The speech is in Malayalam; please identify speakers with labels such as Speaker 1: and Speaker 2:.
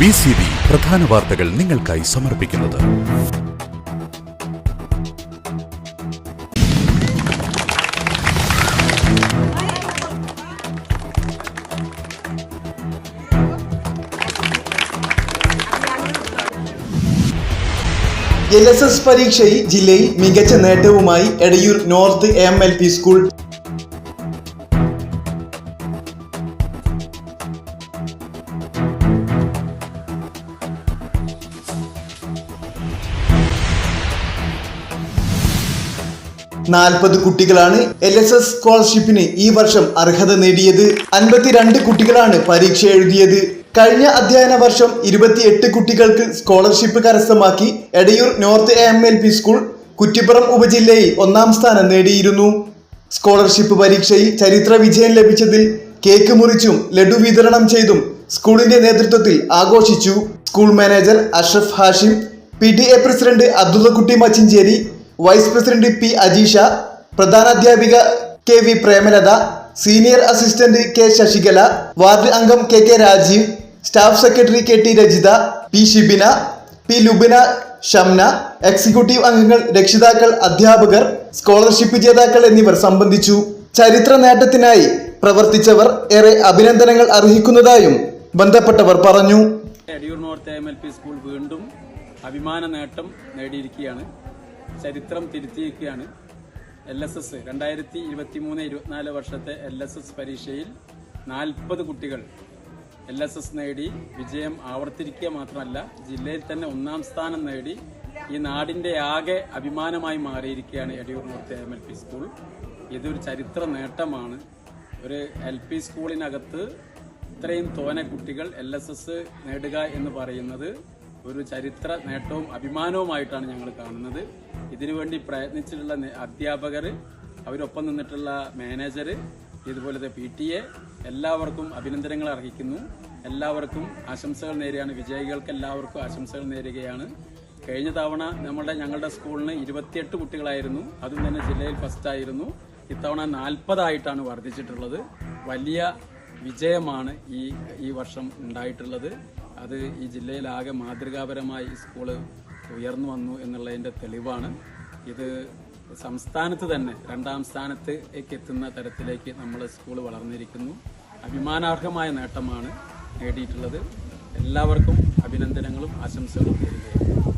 Speaker 1: ബി സി ബി പ്രധാന വാർത്തകൾ നിങ്ങൾക്കായി സമർപ്പിക്കുന്നത്.
Speaker 2: എൽ എസ് എസ് പരീക്ഷയിൽ ജില്ലയിൽ മികച്ച നേട്ടവുമായി Edayur north M L P school നാൽപ്പത് കുട്ടികളാണ് എൽ എസ് എസ് സ്കോളർഷിപ്പിന് ഈ വർഷം അർഹത നേടിയത്. അൻപത്തിരണ്ട് കുട്ടികളാണ് പരീക്ഷ എഴുതിയത്. കഴിഞ്ഞ അധ്യയന വർഷം ഇരുപത്തിയെട്ട് കുട്ടികൾക്ക് സ്കോളർഷിപ്പ് കരസ്ഥമാക്കി Edayur north A M L P school Kuttippuram ഉപജില്ലയിൽ ഒന്നാം സ്ഥാനം നേടിയിരുന്നു. സ്കോളർഷിപ്പ് പരീക്ഷയിൽ ചരിത്ര വിജയം ലഭിച്ചതിൽ കേക്ക് മുറിച്ചും ലഡു വിതരണം ചെയ്തും സ്കൂളിന്റെ നേതൃത്വത്തിൽ ആഘോഷിച്ചു. School manager Ashraf Hashim P T A president Abdullakutty Machincheri vice president P Ajeesha പ്രധാനാധ്യാപിക K V Premalatha senior assistant K Sasikala ward അംഗം K K Rajeev staff secretary K T Rajitha P Shibina P Lubina Shamna executive അംഗങ്ങൾ രക്ഷിതാക്കൾ അധ്യാപകർ സ്കോളർഷിപ്പ് ജേതാക്കൾ എന്നിവർ സംബന്ധിച്ചു. ചരിത്ര നേട്ടത്തിനായി പ്രവർത്തിച്ചവർ ഏറെ അഭിനന്ദനങ്ങൾ അർഹിക്കുന്നതായും ബന്ധപ്പെട്ടവർ പറഞ്ഞു.
Speaker 3: Adiyur north M L P school വീണ്ടും അഭിമാന നേട്ടം നേടിയിരിക്കുകയാണ്. ചരിത്രം തിരുത്തിയിരിക്കുകയാണ് എൽ എസ് എസ്. രണ്ടായിരത്തി ഇരുപത്തി മൂന്ന് ഇരുപത്തിനാല് വർഷത്തെ എൽ എസ് എസ് പരീക്ഷയിൽ നാൽപ്പത് കുട്ടികൾ എൽ എസ് എസ് നേടി വിജയം ആവർത്തിരിക്കുക മാത്രമല്ല ജില്ലയിൽ തന്നെ ഒന്നാം സ്ഥാനം നേടി ഈ നാടിന്റെ ആകെ അഭിമാനമായി മാറിയിരിക്കുകയാണ് Ediyur north M L P school. ഇതൊരു ചരിത്ര നേട്ടമാണ്. ഒരു എൽ പി സ്കൂളിനകത്ത് ഇത്രയും തോനെ കുട്ടികൾ എൽ എസ് എസ് നേടുക എന്ന് പറയുന്നത് ഒരു ചരിത്ര നേട്ടവും അഭിമാനവുമായിട്ടാണ് ഞങ്ങൾ കാണുന്നത്. ഇതിനുവേണ്ടി പ്രയത്നിച്ചിട്ടുള്ള അധ്യാപകർ അവരൊപ്പം നിന്നിട്ടുള്ള മാനേജർ ഇതുപോലത്തെ പി ടി എ എല്ലാവർക്കും അഭിനന്ദനങ്ങൾ അർഹിക്കുന്നു. എല്ലാവർക്കും ആശംസകൾ നേരുകയാണ്. വിജയികൾക്ക് എല്ലാവർക്കും ആശംസകൾ നേരുകയാണ്. കഴിഞ്ഞ തവണ നമ്മുടെ ഞങ്ങളുടെ സ്കൂളിന് ഇരുപത്തിയെട്ട് കുട്ടികളായിരുന്നു. അതും തന്നെ ജില്ലയിൽ ഫസ്റ്റ് ആയിരുന്നു. ഇത്തവണ നാൽപ്പതായിട്ടാണ് വർദ്ധിച്ചിട്ടുള്ളത്. വലിയ വിജയമാണ് ഈ ഈ വർഷം ഉണ്ടായിട്ടുള്ളത്. അത് ഈ ജില്ലയിലാകെ മാതൃകാപരമായി ഈ സ്കൂൾ ഉയർന്നു വന്നു എന്നുള്ളതിന്റെ തെളിവാണ്. ഇത് സംസ്ഥാനത്ത് തന്നെ രണ്ടാം സ്ഥാനത്തേക്ക് എത്തുന്ന തരത്തിലേക്ക് നമ്മൾ സ്കൂൾ വളർന്നിരിക്കുന്നു. അഭിമാനാർഹമായ നേട്ടമാണ് നേടിയിട്ടുള്ളത്. എല്ലാവർക്കും അഭിനന്ദനങ്ങളും ആശംസകളും നേരുകയാണ്